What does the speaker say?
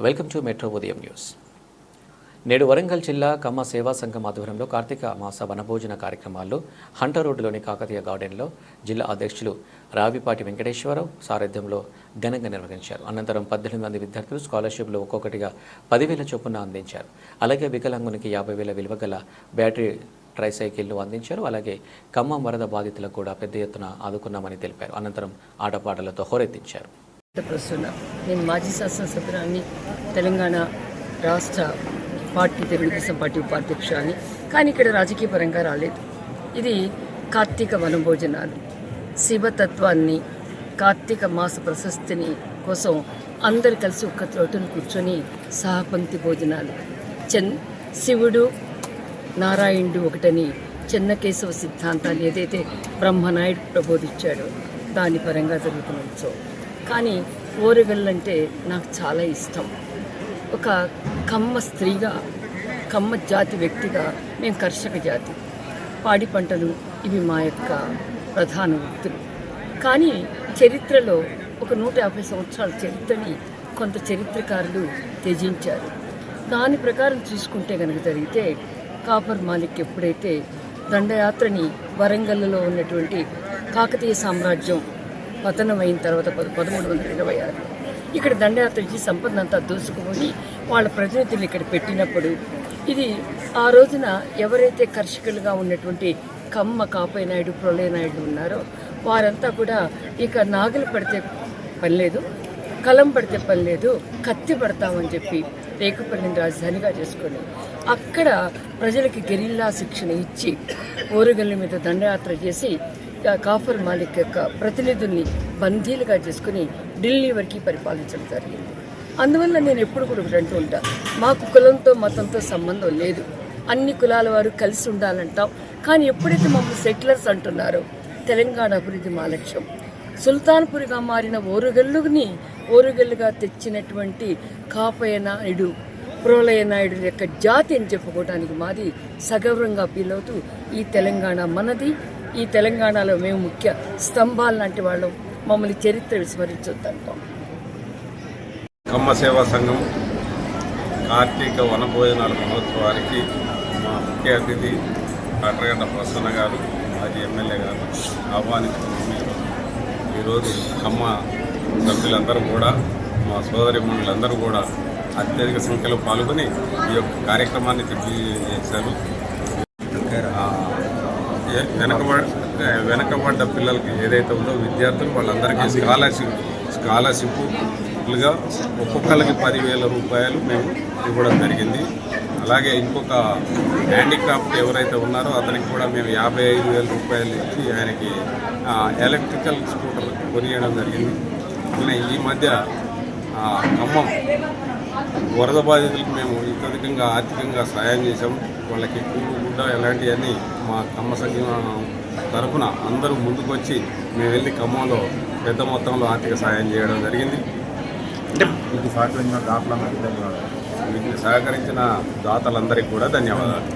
Welcome to metro ఉదయం news. నేడు వరంగల్ జిల్లా కమ్మ సేవా సంఘం ఆధ్వర్యంలో కార్తీక మాస వనభోజన కార్యక్రమాల్లో హంటర్ రోడ్డులోని కాకతీయ గార్డెన్లో జిల్లా అధ్యక్షులు రావిపాటి వెంకటేశ్వరరావు సారథ్యంలో ఘనంగా నిర్వహించారు. అనంతరం పద్దెనిమిది మంది విద్యార్థులు స్కాలర్షిప్లు ఒక్కొక్కటిగా పదివేల చొప్పున అందించారు. అలాగే వికలాంగునికి యాభై వేల విలువ గల బ్యాటరీ ట్రైసైకిల్ను అందించారు. అలాగే ఖమ్మం వరద బాధితులకు కూడా పెద్ద ఎత్తున ఆదుకున్నామని తెలిపారు. అనంతరం ఆటపాటలతో హోరెత్తించారు. ప్రస్తుతం. నేను మాజీ శాసనసభ్యురాన్ని తెలంగాణ రాష్ట్ర పార్టీ తెలుగుదేశం పార్టీ ఉపాధ్యక్షురాన్ని కానీ ఇక్కడ రాజకీయ పరంగా రాలేదు. ఇది కార్తీక వనభోజనాలు శివతత్వాన్ని కార్తీక మాస ప్రశస్తిని కోసం అందరు కలిసి ఒక్క త్రోటను కూర్చొని సహపంక్తి భోజనాలు. చెన్ శివుడు నారాయణుడు ఒకటని చెన్నకేశవ సిద్ధాంతాన్ని ఏదైతే బ్రహ్మనాయుడు ప్రబోధించాడో దాని పరంగా జరుగుతున్న ఉత్సవం. కానీ ఓరుగల్లంటే నాకు చాలా ఇష్టం. ఒక కమ్మ స్త్రీగా కమ్మ జాతి వ్యక్తిగా మేము కర్షక జాతి. పాడి పంటలు ఇవి మా యొక్క ప్రధాన వృత్తులు. కానీ చరిత్రలో ఒక నూట యాభై సంవత్సరాల చరిత్రని కొంత చరిత్రకారులు త్యజించారు. దాని ప్రకారం చూసుకుంటే కనుక జరిగితే కాపర్ మాలిక్ ఎప్పుడైతే దండయాత్రని వరంగల్లో ఉన్నటువంటి కాకతీయ సామ్రాజ్యం పతనం అయిన తర్వాత పద పదమూడు వందల ఇరవై ఆరు. ఇక్కడ దండయాత్ర చేసి సంపదనంతా దూసుకుపోయి వాళ్ళ ప్రతినిధులు ఇక్కడ పెట్టినప్పుడు ఇది ఆ రోజున ఎవరైతే కర్షకులుగా ఉన్నటువంటి కమ్మ కాపయ్య నాయుడు ప్రళయ నాయుడు ఉన్నారో వారంతా కూడా ఇక నాగలు పడితే పని లేదు కలం పడితే పని లేదు కత్తి పడతామని చెప్పి రేకుపల్లిని రాజధానిగా చేసుకొని అక్కడ ప్రజలకి గెరిల్లా శిక్షణ ఇచ్చి ఓరుగల్లి మీద దండయాత్ర చేసి కాఫర్ మాలిక్ యొక్క ప్రతినిధుల్ని బందీలుగా చేసుకుని ఢిల్లీ వరకు పరిపాలించడం జరిగింది. అందువల్ల నేను ఎప్పుడు కూడా ఒకటి అంటూ ఉంటా మాకు కులంతో మతంతో సంబంధం లేదు. అన్ని కులాల వారు కలిసి ఉండాలంటాం. కానీ ఎప్పుడైతే మమ్మల్ని సెటిలర్స్ అంటున్నారో తెలంగాణ అభివృద్ధి మా లక్ష్యం. సుల్తాన్పురిగా మారిన ఓరుగల్లుని ఓరుగల్లుగా తెచ్చినటువంటి కాపయ్య నాయుడు ప్రోలయ నాయుడు యొక్క జాతి అని చెప్పుకోవడానికి మాది సగౌరవంగా ఫీల్ అవుతూ ఈ తెలంగాణ మనది ఈ తెలంగాణలో మేము ముఖ్య స్తంభాలు లాంటి వాళ్ళు. మమ్మల్ని చరిత్ర విస్మరించొద్దంటాం కమ్మ సేవా సంఘం కార్తీక వనభోజనాల మహోత్సవానికి మా ముఖ్య అతిథి డాక్టర్ గంట ప్రసన్న గారు మాజీ ఎమ్మెల్యే గారు ఆహ్వానించుకున్నాము ఈరోజు ఈరోజు కమ్మ సభ్యులందరూ కూడా మా సోదరి మండలందరూ కూడా అత్యధిక సంఖ్యలో పాల్గొని ఈ యొక్క కార్యక్రమాన్ని తెలియజేశారు. ఆ, వెనకబడ వెనకబడ్డ పిల్లలకి ఏదైతే ఉందో విద్యార్థులు వాళ్ళందరికీ స్కాలర్షిప్ స్కాలర్షిప్లుగా ఒక్కొక్కరికి పదివేల రూపాయలు మేము ఇవ్వడం జరిగింది. అలాగే ఇంకొక హ్యాండిక్రాఫ్ట్ ఎవరైతే ఉన్నారో అతనికి కూడా మేము యాభై ఐదు వేల రూపాయలు ఇచ్చి ఆయనకి ఎలక్ట్రికల్ స్కూటర్ కొనియడం జరిగింది. ఈ మధ్య ఖమ్మం వరద బాధితులకు మేము అత్యధికంగా ఆర్థికంగా సాయం చేసాం వాళ్ళకి కూడు గుడ్డ ఇలాంటివన్నీ మా కమ్మ సంఘం తరఫున అందరూ ముందుకొచ్చి మేము వెళ్ళి ఖమ్మంలో పెద్ద మొత్తంలో ఆర్థిక సాయం చేయడం జరిగింది. వీటికి సహకరించిన దాతలందరికీ ధన్యవాదాలు. వీటిని సహకరించిన దాతలందరికీ కూడా ధన్యవాదాలు.